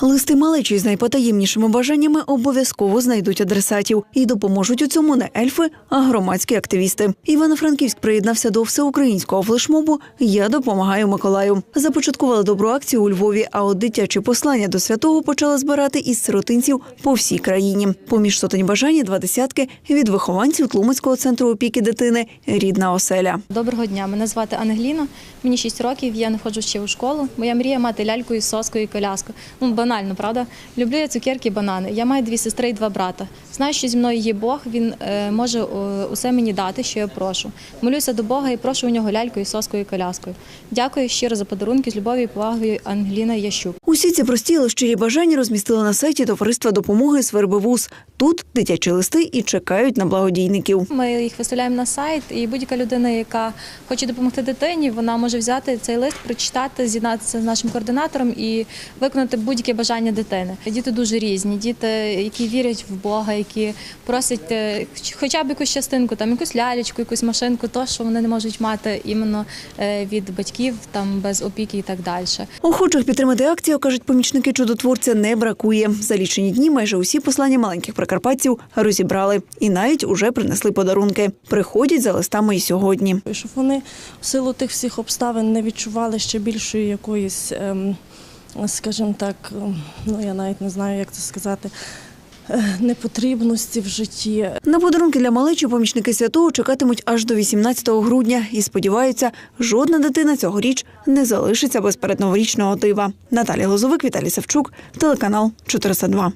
Листи малечі з найпотаємнішими бажаннями обов'язково знайдуть адресатів і допоможуть у цьому не ельфи, а громадські активісти. Івано-Франківськ приєднався до всеукраїнського флешмобу Я допомагаю Миколаю. Започаткували добру акцію у Львові, а от дитячі послання до святого почали збирати із сиротинців по всій країні. Поміж сотень бажань два десятки від вихованців Тлумацького центру опіки дитини Рідна оселя. Доброго дня, мене звати Ангеліна, мені 6 років, я не ходжу ще у школу. Моя мрія мати ляльку із соскою і коляску. Ну, банально, правда? Люблю я цукерки і банани. Я маю дві сестри і два брата. Знаю, що зі мною є Бог, він е, може усе мені дати, що я прошу. Молюся до Бога і прошу у нього ляльку із соскою і коляскою. Дякую щиро за подарунки з любов'ю і повагою Ангеліна Ящук. Усі ці прості але щирі бажання розмістили на сайті Товариства допомоги Свербивуз. Тут дитячі листи і чекають на благодійників. Ми їх виставляємо на сайт, і будь-яка людина, яка хоче допомогти дитині, вона може взяти цей лист, прочитати, з'єднатися з нашим координатором і виконати будь-яке бажання дитини. Діти дуже різні, діти, які вірять в Бога, які просять е, хоча б якусь частинку, там якусь лялечку, якусь машинку, то що вони не можуть мати іменно е, від батьків, там без опіки і так далі. Охочих підтримати акцію, кажуть помічники чудотворця, не бракує. За лічені дні майже усі послання маленьких прикарпатців розібрали і навіть уже принесли подарунки. Приходять за листами і сьогодні. Щоб вони в силу тих всіх обставин не відчували ще більшої якоїсь, ем, скажімо так, ем, ну я навіть не знаю, як це сказати, е, непотрібності в житті. На подарунки для малечі помічники святого чекатимуть аж до 18 грудня і сподіваються, жодна дитина цьогоріч не залишиться без передноворічного дива. Наталія Лозовик, Віталій Савчук, телеканал 402.